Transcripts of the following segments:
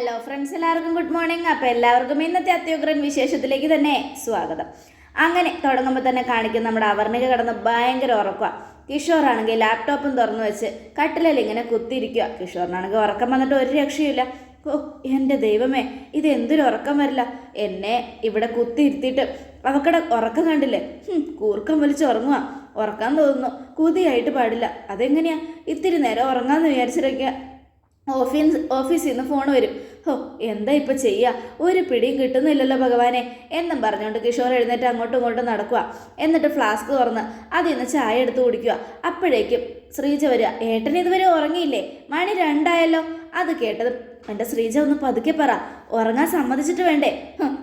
Hello friends എല്ലാവർക്കും good morning അപ്പോൾ എല്ലാവർക്കും ഇന്നത്തെ അത്യുഗ്രൻ വിശേഷത്തിലേക്ക് തന്നെ സ്വാഗതം. അങ്ങനെ തുടങ്ങുമ്പോൾ തന്നെ കാണിക്കുന്ന നമ്മുടെ അവർണിക കിടന്ന് ഭയങ്കര ഉറക്കുക കിഷോറാണെങ്കിൽ ലാപ്ടോപ്പും തുറന്നു വെച്ച് കട്ടിലിൽ ഇങ്ങനെ കുത്തിയിരിക്കുക കിഷോറിനാണെങ്കിൽ ഉറക്കം വന്നിട്ട് ഒരു രക്ഷയില്ല ഓ എന്റെ ദൈവമേ ഇത് എന്തൊരു ഉറക്കം വരില്ല. എന്നെ ഇവിടെ കുത്തിയിരുത്തിയിട്ട് അവക്കടെ ഉറക്കം കണ്ടില്ലേ? കൂർക്കം വലിച്ച് ഉറങ്ങുക ഉറക്കാൻ തോന്നുന്നു. കുതിയായിട്ട് പാടില്ല. അതെങ്ങനെയാ? ഇത്തിരി നേരം ഉറങ്ങാന്ന് വിചാരിച്ചിട്ടൊക്കെ ഓഫീസ് ഓഫീസിൽ നിന്ന് ഫോൺ വരും. ഹോ എന്താ ഇപ്പം ചെയ്യുക ഒരു പിടിയും കിട്ടുന്നില്ലല്ലോ ഭഗവാനെ. എന്നും പറഞ്ഞുകൊണ്ട് കിഷോർ എഴുന്നേറ്റ് അങ്ങോട്ടും ഇങ്ങോട്ടും നടക്കുക എന്നിട്ട് ഫ്ലാസ്ക് തുറന്ന് അതിൽ നിന്ന് ചായ എടുത്ത് കുടിക്കുക അപ്പോഴേക്കും ശ്രീജ വരിക. ഏട്ടൻ ഇതുവരെ ഉറങ്ങിയില്ലേ? മണി രണ്ടായല്ലോ. അത് കേട്ടത് എന്റെ ശ്രീജ ഒന്ന് പതുക്കെ പറ. ഉറങ്ങാൻ സമ്മതിച്ചിട്ട് വേണ്ടേ?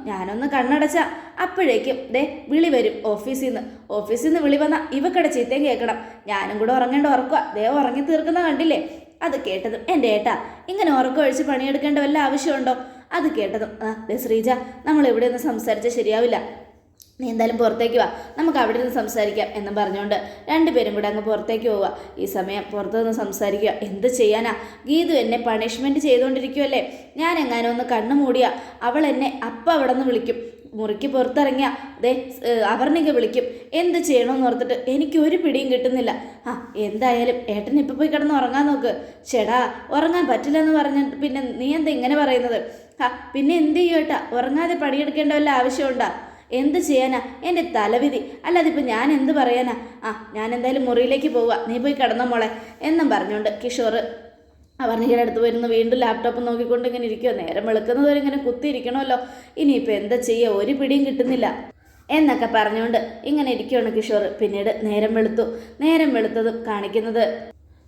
ഞാനൊന്ന് കണ്ണടച്ച. അപ്പോഴേക്കും ദേ വിളി വരും ഓഫീസിൽ നിന്ന്. ഓഫീസിൽ നിന്ന് വിളി വന്ന ഇവക്കടെ ചീത്തയും കേൾക്കണം. ഞാനും കൂടെ ഉറങ്ങേണ്ട ഉറക്കുക ദേ ഉറങ്ങി തീർക്കുന്ന കണ്ടില്ലേ? അത് കേട്ടതും എന്റെ ഏട്ടാ ഇങ്ങനെ ഉറക്കം ഒഴിച്ച് പണിയെടുക്കേണ്ട വല്ല ആവശ്യമുണ്ടോ? അത് കേട്ടതും ആ ശ്രീജ നമ്മൾ ഇവിടെ നിന്ന് സംസാരിച്ചാൽ ശരിയാവില്ല. നീ എന്തായാലും പുറത്തേക്ക് വാ നമുക്ക് അവിടെ നിന്ന് സംസാരിക്കാം എന്ന് പറഞ്ഞുകൊണ്ട് രണ്ടുപേരും കൂടെ അങ്ങ് പുറത്തേക്ക് പോവുക. ഈ സമയം പുറത്തു നിന്ന് സംസാരിക്കുക എന്ത് ചെയ്യാനാ? ഗീതു എന്നെ പണിഷ്മെന്റ് ചെയ്തുകൊണ്ടിരിക്കുമല്ലേ ഞാൻ എങ്ങാനും ഒന്ന് കണ്ണു മൂടിയാ അവൾ എന്നെ അപ്പം അവിടെ നിന്ന് വിളിക്കും. മുറിക്ക് പുറത്തിറങ്ങിയ ദേ അവർണിക വിളിക്കും. എന്ത് ചെയ്യണമെന്ന് ഓർത്തിട്ട് എനിക്ക് ഒരു പിടിയും കിട്ടുന്നില്ല. ആ എന്തായാലും ഏട്ടൻ ഇപ്പം പോയി കിടന്ന് ഉറങ്ങാൻ നോക്ക്. ചേടാ ഉറങ്ങാൻ പറ്റില്ല എന്ന് പറഞ്ഞിട്ട് പിന്നെ നീ എന്താ ഇങ്ങനെ പറയുന്നത്? ആ പിന്നെ എന്ത് ചെയ്യും ഏട്ടാ? ഉറങ്ങാതെ പണിയെടുക്കേണ്ട വല്ല ആവശ്യമുണ്ടാ? എന്ത് ചെയ്യാനാ? എന്റെ തലവിധി. അല്ലാതെ ഇപ്പം ഞാൻ എന്ത് പറയാനാ? ആ ഞാൻ എന്തായാലും മുറിയിലേക്ക് പോവുക നീ പോയി കിടന്ന മോളെ. എന്നും പറഞ്ഞുകൊണ്ട് കിഷോർ അവർണികയുടെ അടുത്ത് വരുന്നു വീണ്ടും ലാപ്ടോപ്പ് നോക്കിക്കൊണ്ട് ഇങ്ങനെ ഇരിക്കുക നേരം വെളുക്കുന്നതുവരെ ഇങ്ങനെ കുത്തിയിരിക്കണമല്ലോ. ഇനിയിപ്പോൾ എന്താ ചെയ്യുക ഒരു പിടിയും കിട്ടുന്നില്ല. എന്നൊക്കെ പറഞ്ഞുകൊണ്ട് ഇങ്ങനെ ഇരിക്കുകയാണ് കിഷോർ. പിന്നീട് നേരം വെളുത്തു. നേരം വെളുത്തതും കാണിക്കുന്നത്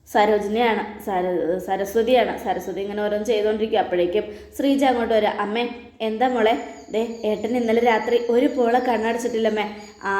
സരോജിനിയാണ്. സര സരസ്വതിയാണ്. സരസ്വതി ഇങ്ങനെ ഓരോന്ന് ചെയ്തുകൊണ്ടിരിക്കുക അപ്പോഴേക്കും ശ്രീജ അങ്ങോട്ട് വരാം. അമ്മേ എന്താ മോളെ? ദേ ഏട്ടൻ ഇന്നലെ രാത്രി ഒരു പോളെ കണ്ണടച്ചിട്ടില്ലമ്മേ. ആ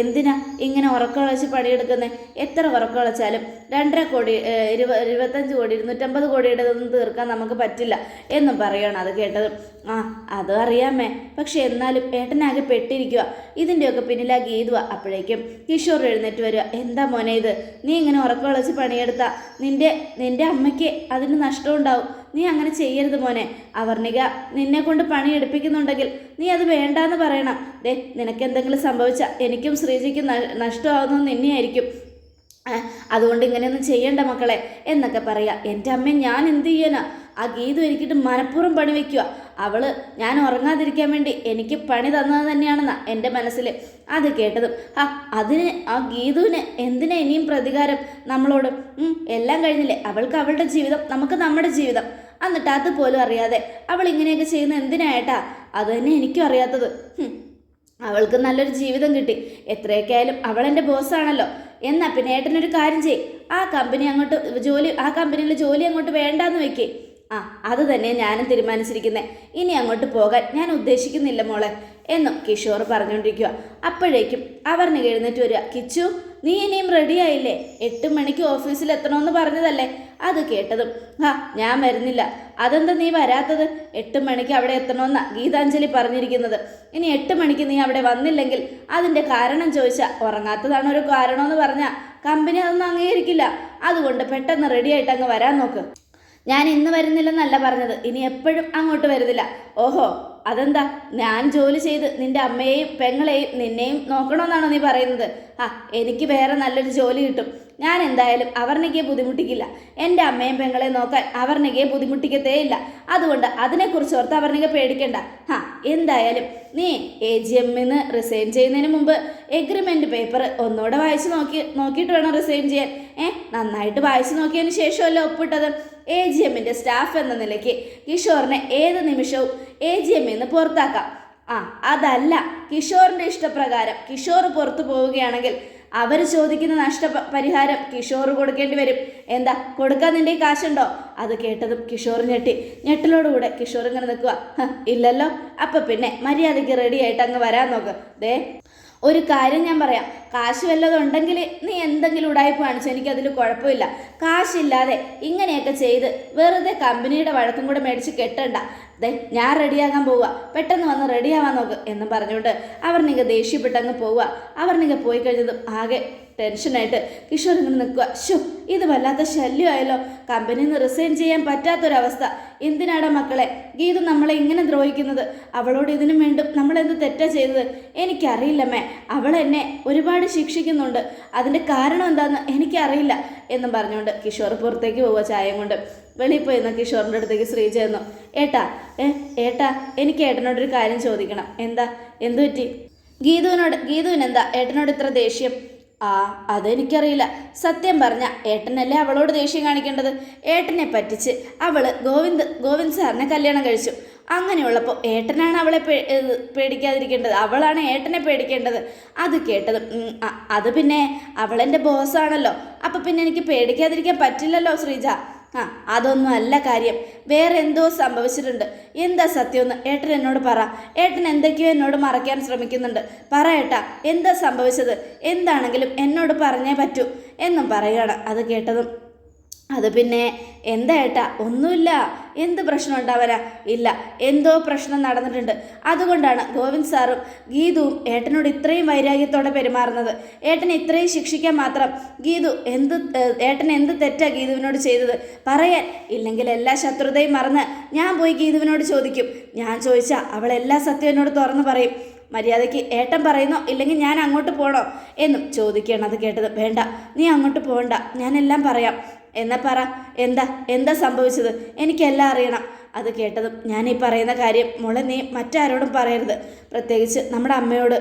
എന്തിനാ ഇങ്ങനെ ഉറക്കം കളിച്ച് പണിയെടുക്കുന്നത് എത്ര ഉറക്കം കളിച്ചാലും രണ്ടര കോടി ഇരുപ ഇരുപത്തഞ്ച് കോടി ഇരുന്നൂറ്റമ്പത് കോടിയുടെ ഒന്നും തീർക്കാൻ നമുക്ക് പറ്റില്ല എന്നും പറയണം അത് കേട്ടത്. ആ അത് അറിയാമേ. പക്ഷെ എന്നാലും ഏട്ടനാകെ പെട്ടിരിക്കുക ഇതിന്റെയൊക്കെ പിന്നിലാ ഗീതുവ. അപ്പോഴേക്കും കിഷോർ എഴുന്നേറ്റ് വരിക എന്താ മോനെ ഇത്? നീ ഇങ്ങനെ ഉറക്കം പണിയെടുത്താൽ നിന്റെ നിന്റെ അമ്മയ്ക്ക് അതിന് നഷ്ടമുണ്ടാവും നീ അങ്ങനെ ചെയ്യരുത് മോനെ. അവർണിക നിന്നെ കൊണ്ട് പണി എടുപ്പിക്കുന്നുണ്ടെങ്കിൽ നീ അത് വേണ്ടാന്ന് പറയണം. ദേ നിനക്ക് എന്തെങ്കിലും സംഭവിച്ചാൽ എനിക്കും ശ്രീജിക്കും നഷ്ടമാവുന്നത് നിന്നെയായിരിക്കും. അതുകൊണ്ട് ഇങ്ങനെയൊന്നും ചെയ്യണ്ട മക്കളെ എന്നൊക്കെ പറയാ. എന്റെ അമ്മ ഞാൻ എന്ത് ചെയ്യാനാ? ആ ഗീതു എനിക്കിട്ട് മനഃപൂർവം പണി വയ്ക്കുക അവൾ ഞാൻ ഉറങ്ങാതിരിക്കാൻ വേണ്ടി എനിക്ക് പണി തന്നത് തന്നെയാണെന്നാ എന്റെ മനസ്സിൽ അത് കേട്ടതും. ആ അതിന് ആ ഗീതുവിന് എന്തിനാ ഇനിയും പ്രതികാരം നമ്മളോട്? എല്ലാം കഴിഞ്ഞില്ലേ? അവൾക്ക് അവളുടെ ജീവിതം നമുക്ക് നമ്മുടെ ജീവിതം. എന്നിട്ട് അതുപോലും അറിയാതെ അവൾ ഇങ്ങനെയൊക്കെ ചെയ്യുന്ന എന്തിനായിട്ടാ അത് തന്നെ എനിക്കും അറിയാത്തത്. അവൾക്ക് നല്ലൊരു ജീവിതം കിട്ടി. എത്രയൊക്കെ ആയാലും അവൾ എന്റെ ബോസാണല്ലോ എന്നാ പിന്നെ ഏട്ടനൊരു കാര്യം ചെയ് ആ കമ്പനി അങ്ങോട്ട് ജോലി ആ കമ്പനിയിൽ ജോലി അങ്ങോട്ട് വേണ്ടാന്ന് വെക്കേ. ആ അത് തന്നെ ഞാനും തീരുമാനിച്ചിരിക്കുന്നത് ഇനി അങ്ങോട്ട് പോകാൻ ഞാൻ ഉദ്ദേശിക്കുന്നില്ല മോളെ എന്നും കിഷോർ പറഞ്ഞുകൊണ്ടിരിക്കുക അപ്പോഴേക്കും അവർ എഴുന്നേറ്റ് വരിക. കിച്ചു നീ ഇനിയും റെഡിയായില്ലേ എട്ട് മണിക്ക് ഓഫീസിൽ എത്തണമെന്ന് പറഞ്ഞതല്ലേ? അത് കേട്ടതും. ആ ഞാൻ വരുന്നില്ല. അതെന്താ നീ വരാത്തത്? എട്ട് മണിക്ക് അവിടെ എത്തണമെന്നാണ് ഗീതാഞ്ജലി പറഞ്ഞിരിക്കുന്നത്. ഇനി എട്ട് മണിക്ക് നീ അവിടെ വന്നില്ലെങ്കിൽ അതിന്റെ കാരണം ചോദിച്ചാൽ ഉറങ്ങാത്തതാണ് ഒരു കാരണമെന്ന് പറഞ്ഞാൽ കമ്പനി അതൊന്നും അംഗീകരിക്കില്ല. അതുകൊണ്ട് പെട്ടെന്ന് റെഡിയായിട്ട് അങ്ങ് വരാൻ നോക്ക്. ഞാൻ ഇന്ന് വരുന്നില്ലെന്നല്ല പറഞ്ഞത്. ഇനി എപ്പോഴും അങ്ങോട്ട് വരുന്നില്ല. ഓഹോ. അതെന്താ? ഞാൻ ജോലി ചെയ്ത് നിന്റെ അമ്മയെയും പെങ്ങളെയും നിന്നെയും നോക്കണമെന്നാണോ നീ പറയുന്നത്? ആ എനിക്ക് വേറെ നല്ലൊരു ജോലി കിട്ടും. ഞാൻ എന്തായാലും അവർണികയെ ബുദ്ധിമുട്ടിക്കില്ല. എന്റെ അമ്മയും പെങ്ങളെയും നോക്കാൻ അവർണികയെ ബുദ്ധിമുട്ടിക്കത്തേ ഇല്ല അതുകൊണ്ട് അതിനെക്കുറിച്ച് ഓർത്ത് അവർണിക പേടിക്കണ്ട. ആ എന്തായാലും നീ എ ജി എമ്മിന്ന് റിസൈൻ ചെയ്യുന്നതിന് മുമ്പ് എഗ്രിമെന്റ് പേപ്പർ ഒന്നുകൂടെ വായിച്ച് നോക്കി നോക്കിയിട്ട് വേണം റിസൈൻ ചെയ്യാൻ. ഏ നന്നായിട്ട് വായിച്ച് നോക്കിയതിന് ശേഷമല്ലേ ഒപ്പിട്ടത്? എ ജി എമ്മിന്റെ സ്റ്റാഫ് എന്ന നിലയ്ക്ക് കിഷോറിനെ ഏത് നിമിഷവും എ ജി എമ്മിൽ നിന്ന് പുറത്താക്കാം. ആ അതല്ല. കിഷോറിന്റെ ഇഷ്ടപ്രകാരം കിഷോർ പുറത്തു പോവുകയാണെങ്കിൽ അവർ ചോദിക്കുന്ന നഷ്ട പരിഹാരം കിഷോർ കൊടുക്കേണ്ടി വരും. എന്താ? കൊടുക്കാൻ നിന്റെ കാശുണ്ടോ? അത് കേട്ടതും കിഷോർ ഞെട്ടി. ഞെട്ടലോടുകൂടെ കിഷോർ ഇങ്ങനെ നിൽക്കുക ഇല്ലല്ലോ. അപ്പം പിന്നെ മര്യാദയ്ക്ക് റെഡി ആയിട്ട് അങ്ങ് വരാൻ നോക്ക്. ദേ. ഒരു കാര്യം ഞാൻ പറയാം. കാശ് വല്ലതും ഉണ്ടെങ്കിൽ നീ എന്തെങ്കിലും ഉടായ്പ കാണിച്ചു എനിക്കതിൽ കുഴപ്പമില്ല. കാശില്ലാതെ ഇങ്ങനെയൊക്കെ ചെയ്ത് വെറുതെ കമ്പനിയുടെ വഴക്കും കൂടെ മേടിച്ച് കെട്ടണ്ട. ദേ ഞാൻ റെഡിയാകാൻ പോവുക. പെട്ടെന്ന് വന്ന് റെഡിയാവാൻ നോക്ക് എന്ന് പറഞ്ഞുകൊണ്ട് അവർ നിങ്ങൾ ദേഷ്യപ്പെട്ടങ്ങ് പോവുക. അവർ നിങ്ങൾ പോയി കഴിഞ്ഞതും ആകെ ടെൻഷനായിട്ട് കിഷോർ ഇങ്ങനെ നിൽക്കുക ഷോ ഇത് വല്ലാത്ത ശല്യമായല്ലോ. കമ്പനിയിൽ നിന്ന് റിസൈൻ ചെയ്യാൻ പറ്റാത്തൊരവസ്ഥ. എന്തിനാടാ മക്കളെ? ഗീത നമ്മളെ ഇങ്ങനെ ദ്രോഹിക്കുന്നത്. അവളോട് ഇതിനും വേണ്ടും നമ്മളെന്ത് തെറ്റാ ചെയ്തത്? എനിക്കറിയില്ലമ്മേ അവൾ എന്നെ ഒരുപാട് ശിക്ഷിക്കുന്നുണ്ട്. അതിന്റെ കാരണം എന്താണെന്ന് എനിക്കറിയില്ല എന്നും പറഞ്ഞുകൊണ്ട് കിഷോർ പുറത്തേക്ക് പോവുക ചായം കൊണ്ട്. വെളിയിൽ പോയി നിന്ന്? കിഷോറിന്റെ അടുത്തേക്ക് ശ്രീജ ചേർന്നു ഏട്ടാ ഏ ഏട്ടാ എനിക്ക് ഏട്ടനോടൊരു കാര്യം ചോദിക്കണം. എന്താ? എന്തു പറ്റി? ഗീതുവിനോട് ഗീതുവിനെന്താ? ഏട്ടനോട് ഇത്ര ദേഷ്യം? ആ അതെനിക്കറിയില്ല. സത്യം പറഞ്ഞ ഏട്ടനല്ലേ അവളോട് ദേഷ്യം കാണിക്കേണ്ടത്? ഏട്ടനെ പറ്റിച്ച് അവൾ ഗോവിന്ദ് ഗോവിന്ദ് സാറിനെ കല്യാണം കഴിച്ചു. അങ്ങനെയുള്ളപ്പോൾ ഏട്ടനാണ് അവളെ പേടിക്കാതിരിക്കേണ്ടത്? അവളാണ് ഏട്ടനെ പേടിക്കേണ്ടത്? അത് കേട്ടത് അത് പിന്നെ അവളെന്റെ ബോസാണല്ലോ. അപ്പം പിന്നെ എനിക്ക് പേടിക്കാതിരിക്കാൻ പറ്റില്ലല്ലോ ശ്രീജ. ആ അതൊന്നും അല്ല കാര്യം. വേറെ എന്തോ സംഭവിച്ചിട്ടുണ്ട്. എന്താ സത്യം സത്യമെന്ന് ഏട്ടൻ എന്നോട് പറ. ഏട്ടൻ എന്തൊക്കെയോ എന്നോട് മറയ്ക്കാൻ ശ്രമിക്കുന്നുണ്ട്. പറ ഏട്ടാ എന്താ സംഭവിച്ചത്? എന്താണെങ്കിലും എന്നോട് പറഞ്ഞേ പറ്റൂ. എന്നും പറയുകയാണ്. അത് കേട്ടതും. അത് പിന്നെ എന്താ ഏട്ടാ? ഒന്നുമില്ല. എന്ത് പ്രശ്നം ഉണ്ടാവരാ ഇല്ല. എന്തോ പ്രശ്നം നടന്നിട്ടുണ്ട്. അതുകൊണ്ടാണ് ഗോവിന്ദ് സാറും ഗീതുവും ഏട്ടനോട് ഇത്രയും വൈരാഗ്യത്തോടെ പെരുമാറുന്നത്. ഏട്ടനെ ഇത്രയും ശിക്ഷിക്കാൻ മാത്രം ഗീതു എന്ത് ഏട്ടൻ എന്ത് തെറ്റാ ഗീതുവിനോട് ചെയ്തത്? പറയാൻ ഇല്ലെങ്കിൽ എല്ലാ ശത്രുതയും മറന്ന് ഞാൻ പോയി ഗീതുവിനോട് ചോദിക്കും. ഞാൻ ചോദിച്ചാൽ അവൾ എല്ലാ സത്യം എന്നോട് തുറന്നു പറയും. മര്യാദയ്ക്ക് ഏട്ടൻ പറയുന്നോ ഇല്ലെങ്കിൽ ഞാൻ അങ്ങോട്ട് പോകണോ എന്നും ചോദിക്കുകയാണ് അത് കേട്ടത്. വേണ്ട. നീ അങ്ങോട്ട് പോകണ്ട. ഞാനെല്ലാം പറയാം. എന്നാ പറ? എന്താ? എന്താ സംഭവിച്ചത്? എനിക്കെല്ലാം അറിയണം. അത് കേട്ടതും ഞാൻ ഈ പറയുന്ന കാര്യം മോളെ നീ മറ്റാരോടും പറയരുത്. പ്രത്യേകിച്ച് നമ്മുടെ അമ്മയോട്.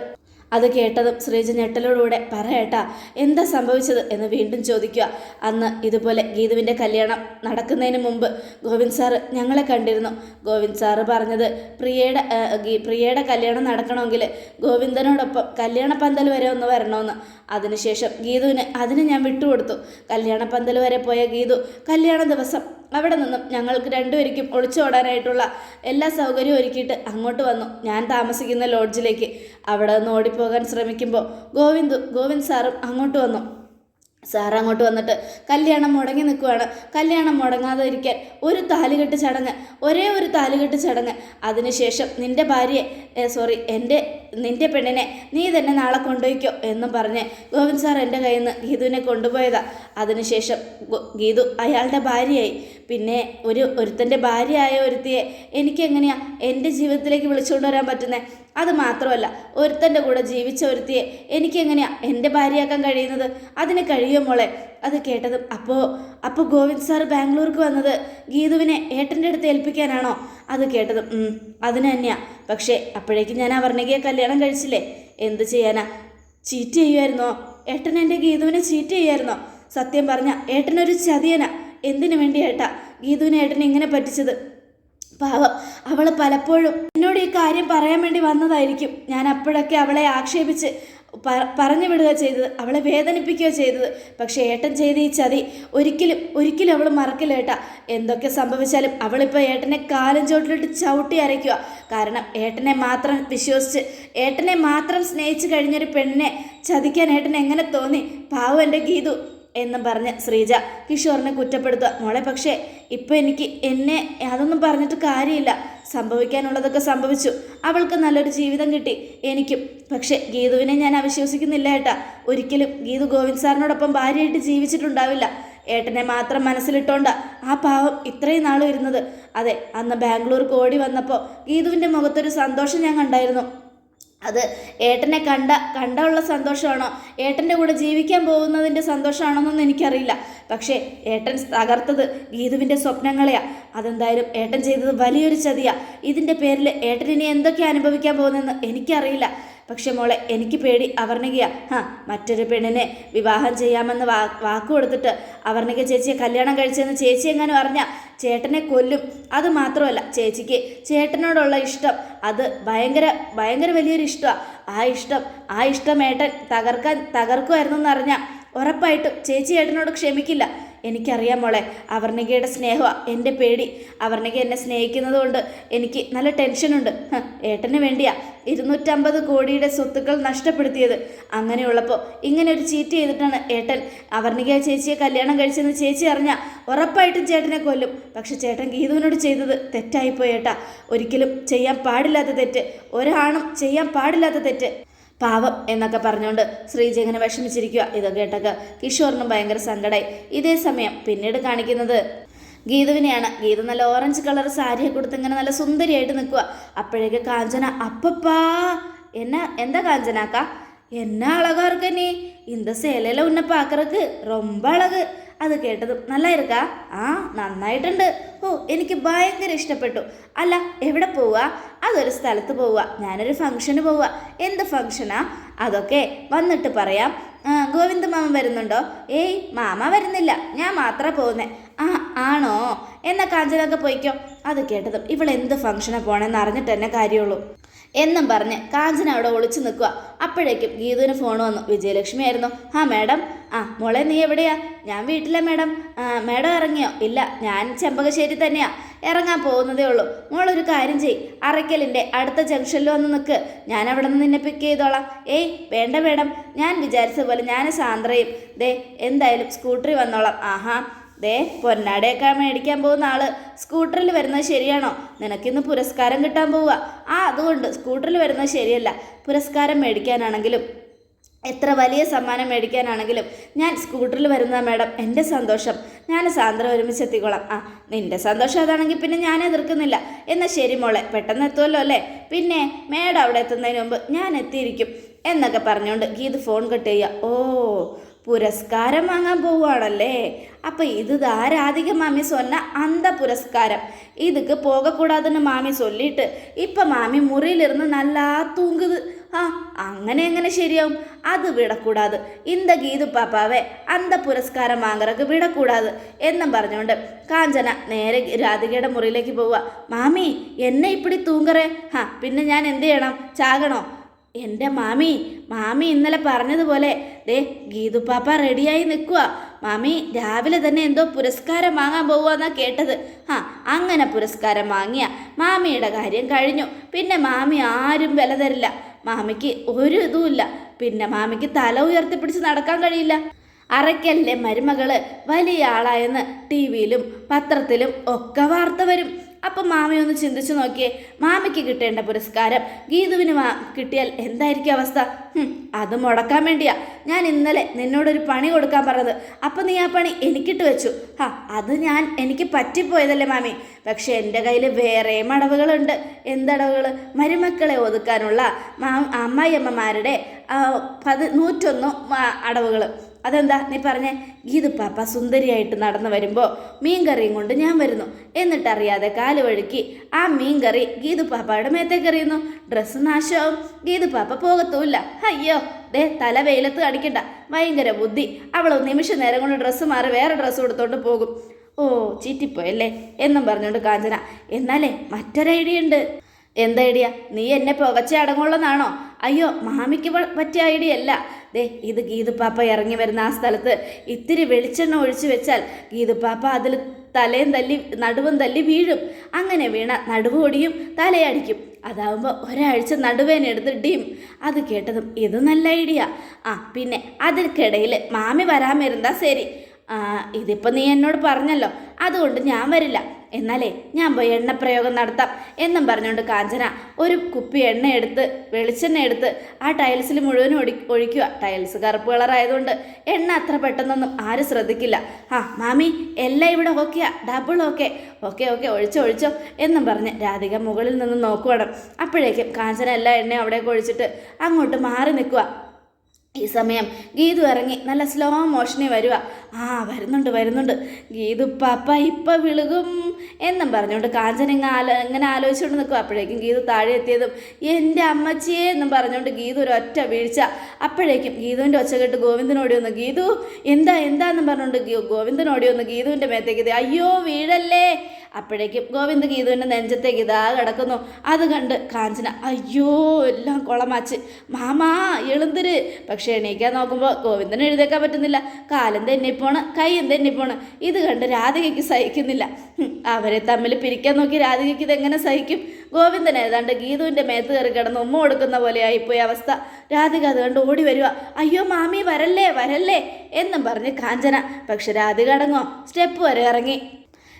അത് കേട്ടതും ശ്രീജ ഞെട്ടലോടുകൂടെ പറയട്ടാ എന്താ സംഭവിച്ചത് എന്ന് വീണ്ടും ചോദിക്കുക. അന്ന് ഇതുപോലെ ഗീതുവിന്റെ കല്യാണം നടക്കുന്നതിന് മുമ്പ് ഗോവിന്ദ് സാറ് ഞങ്ങളെ കണ്ടിരുന്നു. ഗോവിന്ദ് സാറ് പറഞ്ഞത് പ്രിയയുടെ പ്രിയയുടെ കല്യാണം നടക്കണമെങ്കിൽ ഗോവിന്ദനോടൊപ്പം കല്യാണ പന്തൽ വരെ ഒന്ന് വരണമെന്ന്. അതിനുശേഷം ഗീതുവിന് അതിന് ഞാൻ വിട്ടുകൊടുത്തു. കല്യാണ പന്തൽ വരെ പോയ ഗീതു കല്യാണ ദിവസം അവിടെ നിന്നും ഞങ്ങൾക്ക് രണ്ടുപേർക്കും ഒളിച്ചോടാനായിട്ടുള്ള എല്ലാ സൗകര്യവും ഒരുക്കിയിട്ട് അങ്ങോട്ട് വന്നു. ഞാൻ താമസിക്കുന്ന ലോഡ്ജിലേക്ക്. അവിടെ നിന്ന് ഓടിപ്പോകാൻ ശ്രമിക്കുമ്പോൾ ഗോവിന്ദു ഗോവിന്ദ് സാറും അങ്ങോട്ട് വന്നു. സാർ അങ്ങോട്ട് വന്നിട്ട് കല്യാണം മുടങ്ങി നിൽക്കുവാണ് കല്യാണം മുടങ്ങാതെ ഇരിക്കാൻ ഒരു താലികെട്ട് ചടങ്ങ് ഒരേ ഒരു താലികെട്ട് ചടങ്ങ്. അതിനുശേഷം നിന്റെ ഭാര്യയെ സോറി എന്റെ നിന്റെ പെണ്ണിനെ നീ തന്നെ നാളെ കൊണ്ടുപോയിക്കോ എന്നും പറഞ്ഞ് ഗോവിന്ദ് സാർ എന്റെ കയ്യിൽ നിന്ന് ഗീതുവിനെ കൊണ്ടുപോയതാ. അതിനുശേഷം ഗീതു അയാളുടെ ഭാര്യയായി. പിന്നെ ഒരു ഒരുത്തന്റെ ഭാര്യയായ ഒരുത്തിയെ എനിക്കെങ്ങനെയാണ് എന്റെ ജീവിതത്തിലേക്ക് വിളിച്ചുകൊണ്ടുവരാൻ പറ്റുന്നത് അത് മാത്രമല്ല ഒരുത്തന്റെ കൂടെ ജീവിച്ച ഒരുത്തിയെ എനിക്കെങ്ങനെയാ എന്റെ ഭാര്യയാക്കാൻ കഴിയുന്നത്? അതിന് കഴിയും മോളെ? അത് കേട്ടതും അപ്പോൾ അപ്പോൾ ഗോവിന്ദ് സാർ ബാംഗ്ലൂർക്ക് വന്നത് ഗീതുവിനെ ഏട്ടന്റെ അടുത്ത് ഏൽപ്പിക്കാനാണോ? അത് കേട്ടതും അതിന് തന്നെയാ. പക്ഷേ അപ്പോഴേക്കും ഞാൻ ആ വർണകിയെ കല്യാണം കഴിച്ചില്ലേ? എന്ത് ചെയ്യാനാ? ചീറ്റ് ചെയ്യുമായിരുന്നോ ഏട്ടൻ എന്റെ ഗീതുവിനെ ചീറ്റ് ചെയ്യുമായിരുന്നോ സത്യം പറഞ്ഞ ഏട്ടനൊരു ചതിയനാ. എന്തിനു വേണ്ടി ഏട്ടാ ഗീതുവിനെ ഏട്ടനെ ഇങ്ങനെ പറ്റിച്ചത്? പാവം. അവൾ പലപ്പോഴും എന്നോട് ഈ കാര്യം പറയാൻ വേണ്ടി വന്നതായിരിക്കും. ഞാൻ അപ്പോഴൊക്കെ അവളെ ആക്ഷേപിച്ച് പറഞ്ഞു വിടുക ചെയ്തത്. അവളെ വേദനിപ്പിക്കുക ചെയ്തത്. പക്ഷേ ഏട്ടൻ ചെയ്ത ഈ ചതി ഒരിക്കലും ഒരിക്കലും അവൾ മറക്കില്ല ഏട്ടാ. എന്തൊക്കെ സംഭവിച്ചാലും അവളിപ്പോൾ ഏട്ടനെ കാലും ചോട്ടിലിട്ട് ചവിട്ടി അരയ്ക്കുക. കാരണം ഏട്ടനെ മാത്രം വിശ്വസിച്ച് ഏട്ടനെ മാത്രം സ്നേഹിച്ച് കഴിഞ്ഞൊരു പെണ്ണിനെ ചതിക്കാൻ ഏട്ടൻ എങ്ങനെ തോന്നി? പാവം എന്റെ ഗീതു. എന്നും പറഞ്ഞ് ശ്രീജ കിഷോറിനെ കുറ്റപ്പെടുത്തുക. മോളെ പക്ഷേ ഇപ്പം എനിക്ക് എന്നെ അതൊന്നും പറഞ്ഞിട്ട് കാര്യമില്ല. സംഭവിക്കാനുള്ളതൊക്കെ സംഭവിച്ചു. അവൾക്ക് നല്ലൊരു ജീവിതം കിട്ടി എനിക്കും. പക്ഷേ ഗീതുവിനെ ഞാൻ അവിശ്വസിക്കുന്നില്ല ഏട്ടാ. ഒരിക്കലും ഗീതു ഗോവിന്ദ് സാറിനോടൊപ്പം ഭാര്യയായിട്ട് ജീവിച്ചിട്ടുണ്ടാവില്ല. ഏട്ടനെ മാത്രം മനസ്സിലിട്ടോണ്ട ആ പാവം ഇത്രയും നാളും ഇരുന്നത്. അതെ അന്ന് ബാംഗ്ലൂർക്ക് ഓടി വന്നപ്പോൾ ഗീതുവിന്റെ മുഖത്തൊരു സന്തോഷം ഞാൻ കണ്ടായിരുന്നു. അത് ഏട്ടനെ കണ്ട കണ്ടുള്ള സന്തോഷമാണോ? ഏട്ടന്റെ കൂടെ ജീവിക്കാൻ പോകുന്നതിന്റെ സന്തോഷമാണോന്നൊന്നും എനിക്കറിയില്ല. പക്ഷേ ഏട്ടൻ തകർത്തത് ഗീതുവിന്റെ സ്വപ്നങ്ങളെയാ. അതെന്തായാലും ഏട്ടൻ ചെയ്തത് വലിയൊരു ചതിയാണ് ഇതിന്റെ പേരിൽ ഏട്ടൻ ഇനി എന്തൊക്കെ അനുഭവിക്കാൻ പോകുന്നതെന്ന് എനിക്കറിയില്ല. പക്ഷെ മോളെ എനിക്ക് പേടി അവർണികയാ. ഹാ മറ്റൊരു പെണ്ണിനെ വിവാഹം ചെയ്യാമെന്ന് വാ വാക്ക് കൊടുത്തിട്ട് അവർണിക ചേച്ചിയെ കല്യാണം കഴിച്ചെന്ന് ചേച്ചി എങ്ങാനും അറിഞ്ഞാൽ ചേട്ടനെ കൊല്ലും. അത് മാത്രമല്ല ചേച്ചിക്ക് ചേട്ടനോടുള്ള ഇഷ്ടം. അത് ഭയങ്കര ഭയങ്കര വലിയൊരു ഇഷ്ടമാണ് ആ ഇഷ്ടം ആ ഇഷ്ടം ഏട്ടൻ തകർക്കാൻ തകർക്കുമായിരുന്നു എന്നറിഞ്ഞാൽ ഉറപ്പായിട്ടും ചേച്ചി ഏട്ടനോട് ക്ഷമിക്കില്ല. എനിക്കറിയാം മോളെ. അവർണികയുടെ സ്നേഹമാണ് എന്റെ പേടി. അവർണിക എന്നെ സ്നേഹിക്കുന്നത് കൊണ്ട് എനിക്ക് നല്ല ടെൻഷനുണ്ട്. ഏട്ടന് വേണ്ടിയാ ഇരുന്നൂറ്റമ്പത് കോടിയുടെ സ്വത്തുക്കൾ നഷ്ടപ്പെടുത്തിയത്. അങ്ങനെയുള്ളപ്പോൾ ഇങ്ങനെ ഒരു ചീറ്റ് ചെയ്തിട്ടാണ് ഏട്ടൻ അവർണിക ചേച്ചിയെ കല്യാണം കഴിച്ചെന്ന് ചേച്ചി അറിഞ്ഞാൽ ഉറപ്പായിട്ടും ചേട്ടനെ കൊല്ലും. പക്ഷെ ചേട്ടൻ ഗീതുവിനോട് ചെയ്തത് തെറ്റായിപ്പോയി ഏട്ടാ. ഒരിക്കലും ചെയ്യാൻ പാടില്ലാത്ത തെറ്റ് ഒരാണും ചെയ്യാൻ പാടില്ലാത്ത തെറ്റ്. പാവം എന്നൊക്കെ പറഞ്ഞുകൊണ്ട് ശ്രീജ ഇങ്ങനെ വിഷമിച്ചിരിക്കുക ഇതൊക്കെ കേട്ടൊക്കെ കിഷോറിനും ഭയങ്കര സങ്കടമായി ഇതേ സമയം പിന്നീട് കാണിക്കുന്നത് ഗീതുവിനെയാണ്. ഗീത നല്ല ഓറഞ്ച് കളർ സാരിയെ കൊടുത്ത് ഇങ്ങനെ നല്ല സുന്ദരിയായിട്ട് നിൽക്കുക അപ്പോഴേക്ക് കാഞ്ചന അപ്പപ്പാ എന്നാ എന്താ കാഞ്ചനാക്ക? എന്നാ അഴകാ இருக்கு நீ இந்த சேலையில உன்னை பார்க்கறதுக்கு ரொம்ப அழகு അത് കേട്ടതും നല്ലായിരിക്കാ ആ നന്നായിട്ടുണ്ട് ഓ എനിക്ക് ഭയങ്കര ഇഷ്ടപ്പെട്ടു അല്ല എവിടെ പോവുക അതൊരു സ്ഥലത്ത് പോവുക ഞാനൊരു ഫംഗ്ഷന് പോവുക എന്ത് ഫംഗ്ഷനാ അതൊക്കെ വന്നിട്ട് പറയാം ആ, ഗോവിന്ദ മാമ വരുന്നുണ്ടോ ഏയ് മാമ വരുന്നില്ല ഞാൻ മാത്രമേ പോകുന്നേ ആ ആണോ എന്നാ കാഞ്ചനൊക്കെ പോയിക്കോ അത് കേട്ടതും ഇവൾ എന്ത് ഫംഗ്ഷനാണ് പോണെന്ന് അറിഞ്ഞിട്ട് തന്നെ കാര്യമുള്ളൂ എന്നും പറഞ്ഞ് കാഞ്ചന അവിടെ ഒളിച്ചു നിൽക്കുക. അപ്പോഴേക്കും ഗീതുവിന് ഫോൺ വന്നു. വിജയലക്ഷ്മി ആയിരുന്നു. ആ മാഡം. ആ മോളെ നീ എവിടെയാ? ഞാൻ വീട്ടിലെ മാഡം. മാഡം ഇറങ്ങിയോ? ഇല്ല ഞാൻ ചെമ്പകശ്ശേരി തന്നെയാ. ഇറങ്ങാൻ പോകുന്നതേ ഉള്ളൂ. മോളൊരു കാര്യം ചെയ് അറയ്ക്കലിന്റെ അടുത്ത ജംഗ്ഷനിൽ വന്ന് നിൽക്ക് ഞാൻ അവിടെ നിന്ന് നിന്നെ പിക്ക് ചെയ്തോളാം. ഏയ് വേണ്ട മാഡം. ഞാൻ വിചാരിച്ച പോലെ ഞാൻ സാന്ദ്രയും. ദേ എന്തായാലും സ്കൂട്ടറിൽ വന്നോളാം. ആഹാ. ദേ പൊന്നാടയൊക്കെ മേടിക്കാൻ പോകുന്ന ആൾ. സ്കൂട്ടറിൽ വരുന്നത് ശരിയാണോ? നിനക്കിന്ന് പുരസ്കാരം കിട്ടാൻ പോവുക. ആ അതുകൊണ്ട് സ്കൂട്ടറിൽ വരുന്നത് ശരിയല്ല. പുരസ്കാരം മേടിക്കാനാണെങ്കിലും എത്ര വലിയ സമ്മാനം മേടിക്കാനാണെങ്കിലും ഞാൻ സ്കൂട്ടറിൽ വരുന്ന മാഡം എന്റെ സന്തോഷം. ഞാൻ സാന്ദ്ര ഒരുമിച്ച് എത്തിക്കോളാം. ആ നിന്റെ സന്തോഷം അതാണെങ്കിൽ പിന്നെ ഞാൻ എതിർക്കുന്നില്ല. എന്നാൽ ശരി മോളെ പെട്ടെന്ന് എത്തുമല്ലോ അല്ലേ? പിന്നെ മേഡം അവിടെ എത്തുന്നതിന് മുമ്പ് ഞാൻ എത്തിയിരിക്കും എന്നൊക്കെ പറഞ്ഞുകൊണ്ട് ഗീത് ഫോൺ കട്ട് ചെയ്യുക. ഓ പുരസ്കാരം വാങ്ങാൻ പോവുകയാണല്ലേ அப்போ இதுதான் ராதிகா மாமி சொன்ன அந்த புரஸ்காரம் இதுக்கு போகக்கூடாதுன்னு மாமி சொல்லிட்டு இப்போ മാമി മുറിയിലിരുന്ന് நல்லா തൂങ്ങുത് ആ അങ്ങനെ എങ്ങനെ ശരിയാവും അത് വിടക്കൂടാതെ ഇന്ത ഗീതു പാപ്പാവെ അന്ത പുരസ്കാരം വാങ്ങറക്ക് വിടക്കൂടാതെ എന്നും പറഞ്ഞുകൊണ്ട് കാഞ്ചന നേരെ രാധികയുടെ മുറിയിലേക്ക് പോവുക മാമി എന്നെ ഇപ്പിടി തൂങ്ങറേ ഹാ പിന്നെ ഞാൻ എന്ത് ചെയ്യണം ചാകണോ എൻ്റെ മാമി മാമി ഇന്നലെ പറഞ്ഞതുപോലെ ദേ ഗീതുപ്പാപ്പ റെഡിയായി നിൽക്കുക മാമി രാവിലെ തന്നെ എന്തോ പുരസ്കാരം വാങ്ങാൻ പോവുകയെന്നാ കേട്ടത്. ആ അങ്ങനെ പുരസ്കാരം വാങ്ങിയ. മാമിയുടെ കാര്യം കഴിഞ്ഞു. പിന്നെ മാമി ആരും വില തരില്ല. മാമിക്ക് ഒരു ഇതുമില്ല പിന്നെ മാമിക്ക് തല ഉയർത്തിപ്പിടിച്ച് നടക്കാൻ കഴിയില്ല. അറയ്ക്കലിലെ മരുമകൾ വലിയ ആളായെന്ന് ടി വിയിലും പത്രത്തിലും ഒക്കെ വാർത്ത വരും. അപ്പം മാമി ഒന്ന് ചിന്തിച്ചു നോക്കിയേ. മാമിക്ക് കിട്ടേണ്ട പുരസ്കാരം ഗീതുവിന് മാ കിട്ടിയാൽ എന്തായിരിക്കും അവസ്ഥ? അത് മുടക്കാൻ വേണ്ടിയാ. ഞാൻ ഇന്നലെ നിന്നോടൊരു പണി കൊടുക്കാൻ പറഞ്ഞത്. അപ്പം നീ ആ പണി എനിക്കിട്ട് വെച്ചു. ഹാ അത് ഞാൻ എനിക്ക് പറ്റിപ്പോയതല്ലേ മാമി? പക്ഷെ എന്റെ കയ്യിൽ വേറെയും അടവുകളുണ്ട് എന്തടവുകൾ മരുമക്കളെ ഒതുക്കാനുള്ള മാ അമ്മായിയമ്മമാരുടെ പത് നൂറ്റൊന്ന് അടവുകൾ അതെന്താ നീ പറഞ്ഞേ? ഗീതു പാപ്പ സുന്ദരിയായിട്ട് നടന്നു വരുമ്പോൾ മീൻ കറിയും കൊണ്ട് ഞാൻ വരുന്നു. എന്നിട്ടറിയാതെ കാൽ വഴുക്കി ആ മീൻകറി ഗീതു പാപ്പയുടെ മേത്തേക്ക് എറിയുന്നു. ഡ്രസ്സ് നാശമാവും ഗീതു പാപ്പ പോകത്തുമില്ല. അയ്യോ ദേ തല വെയിലത്ത് അടിക്കണ്ട. ഭയങ്കര ബുദ്ധി. അവൾ നിമിഷ നേരം കൊണ്ട് ഡ്രസ്സ് മാറി വേറെ ഡ്രസ്സ് കൊടുത്തോണ്ട് പോകും. ഓ ചീറ്റിപ്പോയല്ലേ? എന്നും പറഞ്ഞുകൊണ്ട് കാഞ്ചന. എന്നാലേ മറ്റൊരു ഐഡിയ ഉണ്ട്. എന്താ ഐഡിയ? നീ എന്നെ പുകച്ച അടങ്ങുള്ളതാണോ? അയ്യോ മാമിക്ക് പറ്റിയ ഐഡിയ അല്ല. ദേ ഇത് ഗീതുപ്പാപ്പ ഇറങ്ങി വരുന്ന ആ സ്ഥലത്ത് ഇത്തിരി വെളിച്ചെണ്ണ ഒഴിച്ചു വെച്ചാൽ ഗീതുപ്പാപ്പ അതിൽ തലയും തല്ലി നടുവും തല്ലി വീഴും. അങ്ങനെ വീണ നടുവ് ഒടിയും തലയടിക്കും. അതാവുമ്പോൾ ഒരാഴ്ച നടുവേനെടുത്ത് ഇടിയും. അത് കേട്ടതും ഇത് നല്ല ഐഡിയ ആ പിന്നെ അതിൽക്കിടയിൽ മാമി വരാൻ ശരി. ആ ഇതിപ്പോൾ നീ എന്നോട് പറഞ്ഞല്ലോ. അതുകൊണ്ട് ഞാൻ വരില്ല. എന്നാലേ ഞാൻ പോയി എണ്ണപ്രയോഗം നടത്താം എന്നും പറഞ്ഞുകൊണ്ട് കാഞ്ചന ഒരു കുപ്പി എണ്ണ എടുത്ത് വെളിച്ചെണ്ണ എടുത്ത് ആ ടൈൽസിൽ മുഴുവനും ഒടി ഒഴിക്കുക. ടൈൽസ് കറുപ്പ് കളറായതുകൊണ്ട് എണ്ണ അത്ര പെട്ടെന്നൊന്നും ആരും ശ്രദ്ധിക്കില്ല. ആ മാമി എല്ലാം ഇവിടെ ഓക്കെയാ ഡബിൾ ഓക്കെ ഓക്കെ ഓക്കെ ഒഴിച്ചോ ഒഴിച്ചോ എന്നും പറഞ്ഞ് രാധിക മുകളിൽ നിന്ന് നോക്കുവാണ്. അപ്പോഴേക്കും കാഞ്ചന എല്ലാ എണ്ണയും അവിടേക്ക് ഒഴിച്ചിട്ട് അങ്ങോട്ട് മാറി നിൽക്കുക. ഈ സമയം ഗീതു ഇറങ്ങി. നല്ല സ്ലോ മോഷനിൽ വരിക ആ വരുന്നുണ്ട് വരുന്നുണ്ട്. ഗീതു പാപ്പ ഇപ്പം വിളുകും എന്നും പറഞ്ഞുകൊണ്ട് കാഞ്ചന ഇങ്ങനെ ആലോ ഇങ്ങനെ ആലോചിച്ചുകൊണ്ട് നിൽക്കും അപ്പോഴേക്കും ഗീതു താഴെ എത്തിയതും എന്റെ അമ്മച്ചിയെ എന്നും പറഞ്ഞുകൊണ്ട് ഗീതു ഒരു ഒറ്റ വീഴ്ച. അപ്പോഴേക്കും ഗീതുവിന്റെ ഒച്ച കേട്ട് ഗോവിന്ദനോടി വന്ന്. ഗീതു എന്താ എന്താന്നും പറഞ്ഞുകൊണ്ട് ഗോവിന്ദനോടി വന്ന്. ഗീതുവിന്റെ മേത്തേക്ക് അയ്യോ വീഴല്ലേ? അപ്പോഴേക്കും ഗോവിന്ദ് ഗീതുവിന്റെ നെഞ്ചത്തേക്ക് ഇതാ കിടക്കുന്നു. അത് കണ്ട് കാഞ്ചന അയ്യോ എല്ലാം കുളമാച്ച്. മാമാ എളുന്തിര് പക്ഷേ എണീക്കാൻ നോക്കുമ്പോൾ ഗോവിന്ദന് എഴുതേക്കാൻ പറ്റുന്നില്ല. കാലും തെന്നിപ്പോണ് കൈയും തെന്നിപ്പോണ്. ഇത് കണ്ട് രാധികയ്ക്ക് സഹിക്കുന്നില്ല. അവരെ തമ്മിൽ പിരിക്കാൻ നോക്കി രാധികയ്ക്ക് ഇതെങ്ങനെ സഹിക്കും? ഗോവിന്ദൻ ഏതാണ്ട് ഗീതുവിന്റെ മേത്ത് കയറി കിടന്ന് ഉമ്മ കൊടുക്കുന്ന പോലെ ആയിപ്പോയി അവസ്ഥ. രാധിക അത് കണ്ട് ഓടി വരിക അയ്യോ മാമി വരല്ലേ വരല്ലേ എന്നും പറഞ്ഞ് കാഞ്ചന. പക്ഷെ രാധിക അടങ്ങോ സ്റ്റെപ്പ് വരെ ഇറങ്ങി.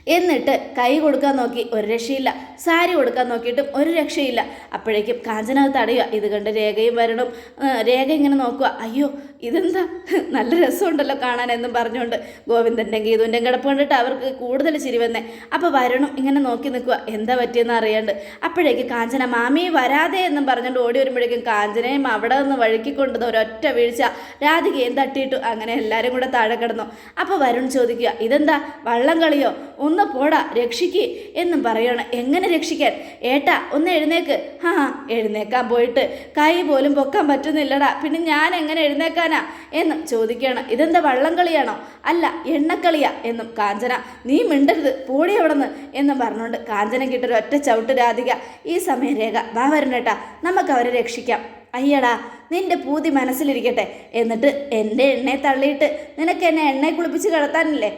എന്നിട്ട് കൈ കൊടുക്കാൻ നോക്കി ഒരു രക്ഷയില്ല. സാരി കൊടുക്കാൻ നോക്കിയിട്ടും ഒരു രക്ഷയില്ല. അപ്പോഴേക്കും കാഞ്ചന തടയുക. ഇത് കണ്ട് രേഖയും വരണം. രേഖ ഇങ്ങനെ നോക്കുക. അയ്യോ ഇതെന്താ? നല്ല രസമുണ്ടല്ലോ കാണാൻ എന്നും പറഞ്ഞുകൊണ്ട്. ഗോവിന്ദന്റെ ഗീതുവിന്റെ കിടപ്പ് കണ്ടിട്ട് അവർക്ക് കൂടുതൽ ചിരി വന്നേ. അപ്പോൾ വരണം ഇങ്ങനെ നോക്കി നിൽക്കുക. എന്താ പറ്റിയെന്ന് അറിയാണ്ട്. അപ്പോഴേക്ക് കാഞ്ചന മാമി വരാതെ എന്നും പറഞ്ഞുകൊണ്ട് ഓടി വരുമ്പോഴേക്കും കാഞ്ചനയും അവിടെ നിന്ന് വഴുക്കിക്കൊണ്ടത് ഒരൊറ്റ വീഴ്ച. രാധികയും തട്ടിയിട്ടു അങ്ങനെ എല്ലാവരും കൂടെ താഴെ കിടന്നു. അപ്പോൾ വരുൺ ചോദിക്കുക ഇതെന്താ? വള്ളം കളിയോ? ഒന്ന് പോടാ രക്ഷിക്ക് എന്നും പറയണം. എങ്ങനെ രക്ഷിക്കാൻ? ഏട്ടാ ഒന്ന് എഴുന്നേക്ക്. ഹാ എഴുന്നേക്കാൻ പോയിട്ട് കൈ പോലും പൊക്കാൻ പറ്റുന്നില്ലടാ. പിന്നെ ഞാൻ എങ്ങനെ എഴുന്നേക്കാനാ? എന്നും ചോദിക്കണം ഇതെന്താ വള്ളം കളിയാണോ അല്ല എണ്ണക്കളിയാ എന്നും കാഞ്ചന. നീ മിണ്ടരുത് പോടി അവിടുന്ന് എന്നും പറഞ്ഞുകൊണ്ട് കാഞ്ചന കിട്ടൊരു ഒറ്റ ചവിട്ട് രാധിക ഈ സമയം രേഖ വാ വരണേട്ടാ നമുക്ക് അവരെ രക്ഷിക്കാം. അയ്യടാ നിന്റെ പൂതി മനസ്സിലിരിക്കട്ടെ. എന്നിട്ട് എന്റെ എണ്ണയെ തള്ളിയിട്ട് നിനക്ക് എന്നെ എണ്ണയെ കുളിപ്പിച്ച് കിടത്താനില്ലേ?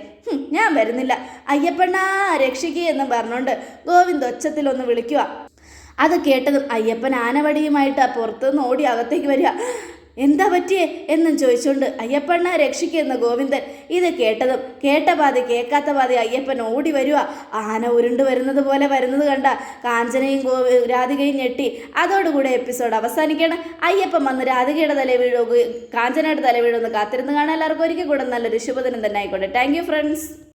ഞാൻ വരുന്നില്ല. അയ്യപ്പണ്ണാ രക്ഷിക്കുക എന്ന് പറഞ്ഞുകൊണ്ട് ഗോവിന്ദ് ഒച്ചത്തിലൊന്ന് വിളിക്കുക അത് കേട്ടതും അയ്യപ്പൻ ആനവടിയുമായിട്ട് പുറത്തുനിന്ന് ഓടി അകത്തേക്ക് വരിക. എന്താ പറ്റിയേ എന്നും ചോദിച്ചുകൊണ്ട് അയ്യപ്പണ്ണ രക്ഷിക്കുന്ന ഗോവിന്ദൻ ഇത് കേട്ടതും കേട്ട പാതി കേൾക്കാത്ത പാതി അയ്യപ്പൻ ഓടി വരുക ആന ഉരുണ്ട് വരുന്നത് പോലെ വരുന്നത് കണ്ട കാഞ്ചനയും ഗോ രാധികയും ഞെട്ടി. അതോടുകൂടെ എപ്പിസോഡ് അവസാനിക്കണം. അയ്യപ്പൻ വന്ന് രാധികയുടെ തല വീഴോ കാഞ്ചനയുടെ തല വീഴുമെന്ന് കാത്തിരുന്ന് കാണാൻ എല്ലാവർക്കും ഒരിക്കൽ കൂടെ നല്ലൊരു ശുഭദിനം തന്നെ ആയിക്കോട്ടെ. Thank you friends